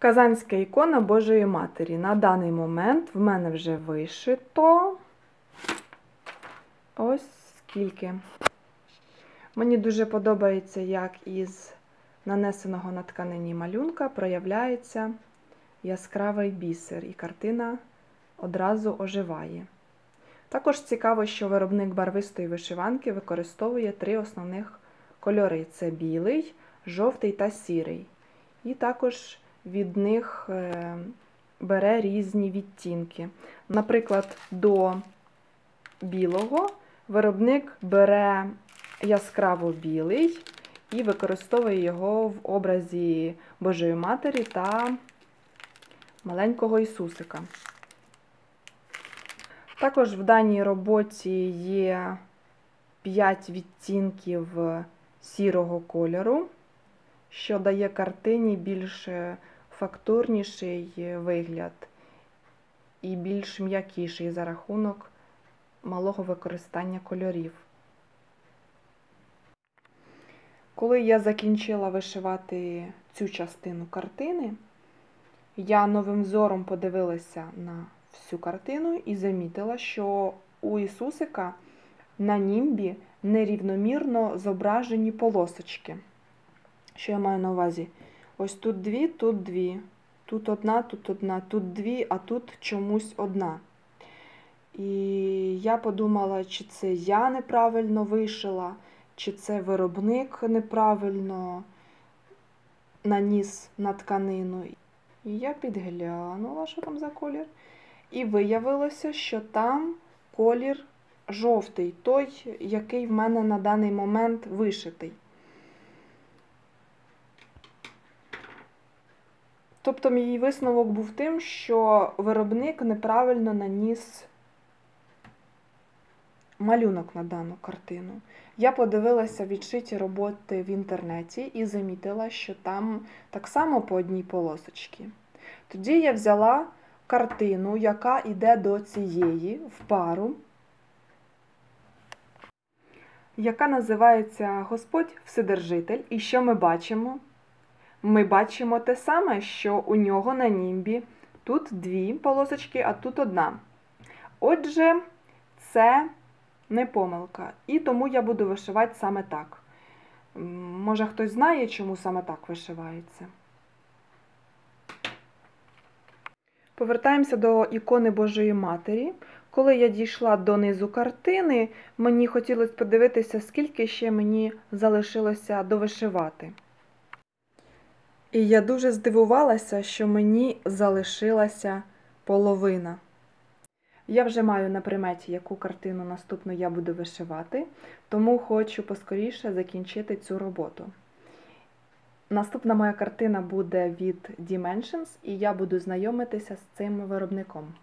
Казанська ікона Божої Матері. На даний момент в мене вже вишито ось скільки. Мені дуже подобається, як із нанесеного на тканині малюнка проявляється яскравий бісер, і картина одразу оживає. Також цікаво, що виробник барвистої вишиванки використовує три основних кольори: це білий, жовтий та сірий. І також від них е, бере різні відтінки. Наприклад, до білого виробник бере яскраво білий і використовує його в образі Божої Матері та маленького Ісусика. Також в даній роботі є 5 відтінків сірого кольору, що дає картині більш фактурніший вигляд і більш м'якіший за рахунок малого використання кольорів. Коли я закінчила вишивати цю частину картини, я новим зором подивилася на всю картину і замітила, що у Ісусика на німбі нерівномірно зображені полосочки. Що я маю на увазі? Ось тут дві, тут дві, тут одна, тут одна, тут дві, а тут чомусь одна. І я подумала, чи це я неправильно вишила, чи це виробник неправильно наніс на тканину. І я підглянула, що там за колір. І виявилося, що там колір жовтий, той, який в мене на даний момент вишитий. Тобто, мій висновок був тим, що виробник неправильно наніс малюнок на дану картину. Я подивилася відшиті роботи в інтернеті і замітила, що там так само по одній полосочці. Тоді я взяла картину, яка йде до цієї в пару, яка називається Господь Вседержитель. І що ми бачимо? Ми бачимо те саме, що у нього на німбі тут дві полосочки, а тут одна. Отже, це не помилка. І тому я буду вишивати саме так. Може, хтось знає, чому саме так вишивається. Повертаємося до ікони Божої Матері. Коли я дійшла до низу картини, мені хотілося подивитися, скільки ще мені залишилося довишивати. І я дуже здивувалася, що мені залишилася половина. Я вже маю на приметі, яку картину наступну я буду вишивати, тому хочу поскоріше закінчити цю роботу. Наступна моя картина буде від Dimensions, і я буду знайомитися з цим виробником.